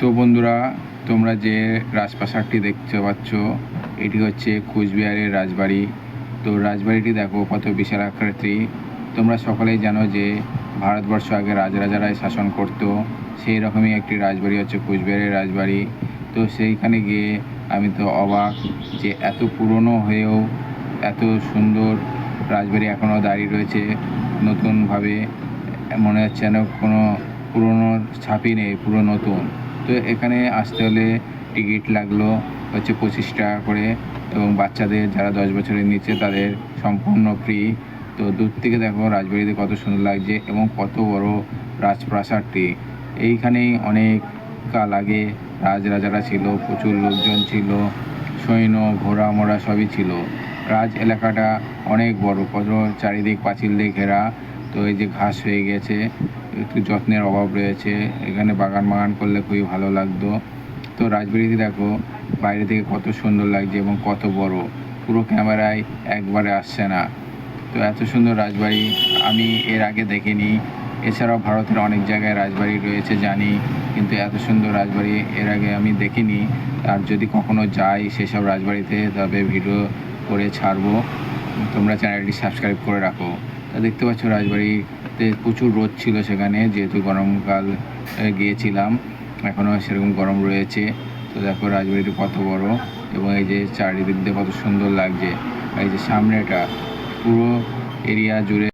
তো বন্ধুরা, তোমরা যে রাজপ্রাসাদটি দেখতে পাচ্ছ, এটি হচ্ছে কুচবিহারের রাজবাড়ি। তো রাজবাড়িটি দেখো, কত বিশাল আকৃতি। তোমরা সকলেই জানো যে ভারতবর্ষ আগে রাজরাজারাই শাসন করতো। সেই রকমই একটি রাজবাড়ি হচ্ছে কুচবিহারের রাজবাড়ি। তো সেইখানে গিয়ে আমি তো অবাক যে এত পুরনো হয়েও এত সুন্দর রাজবাড়ি এখনও দাঁড়িয়ে রয়েছে। নতুনভাবে মনে হচ্ছে যেন কোনো পুরনো ছাপই নেই, পুরো নতুন। তো এখানে আসতে হলে টিকিট লাগল হচ্ছে পঁচিশ টাকা করে এবং বাচ্চাদের যারা দশ বছরের নিচে তাদের সম্পূর্ণ ফ্রি তো দূর থেকে দেখো রাজবাড়িতে কত সুন্দর লাগছে এবং কত বড় রাজপ্রাসাদটি। এইখানেই অনেক কাল আগে রাজরাজারা ছিল, প্রচুর লোকজন ছিল, সৈন্য, ঘোড়া মোড়া সবই ছিল। রাজ এলাকাটা অনেক বড়, কত চারিদিক পাঁচিল দিয়ে ঘেরা। তো এই যে ঘাস হয়ে গেছে একটু যত্নের অভাব রয়েছে। এখানে বাগান বাগান করলে খুবই ভালো লাগতো। তো রাজবাড়িতে দেখো, বাইরে থেকে কত সুন্দর লাগছে এবং কত বড়। পুরো ক্যামেরায় একবারে আসছে না। তো এত সুন্দর রাজবাড়ি আমি এর আগে দেখিনি। এছাড়াও ভারতের অনেক জায়গায় রাজবাড়ি রয়েছে জানি, কিন্তু এত সুন্দর রাজবাড়ি এর আগে আমি দেখিনি। আর যদি কখনো যাই সেসব রাজবাড়িতে, তবে ভিডিও করে ছাড়বো। তোমরা চ্যানেলটি সাবস্ক্রাইব করে রাখো। তা দেখতে পাচ্ছ রাজবাড়িতে প্রচুর রোদ ছিল সেখানে, যেহেতু গরমকাল গিয়েছিলাম। এখনও সেরকম গরম রয়েছে। তো দেখো রাজবাড়িটি কত বড় এবং এই যে চারিদিক দিয়ে কত সুন্দর লাগছে। এই যে সামনেটা, পুরো এরিয়া জুড়ে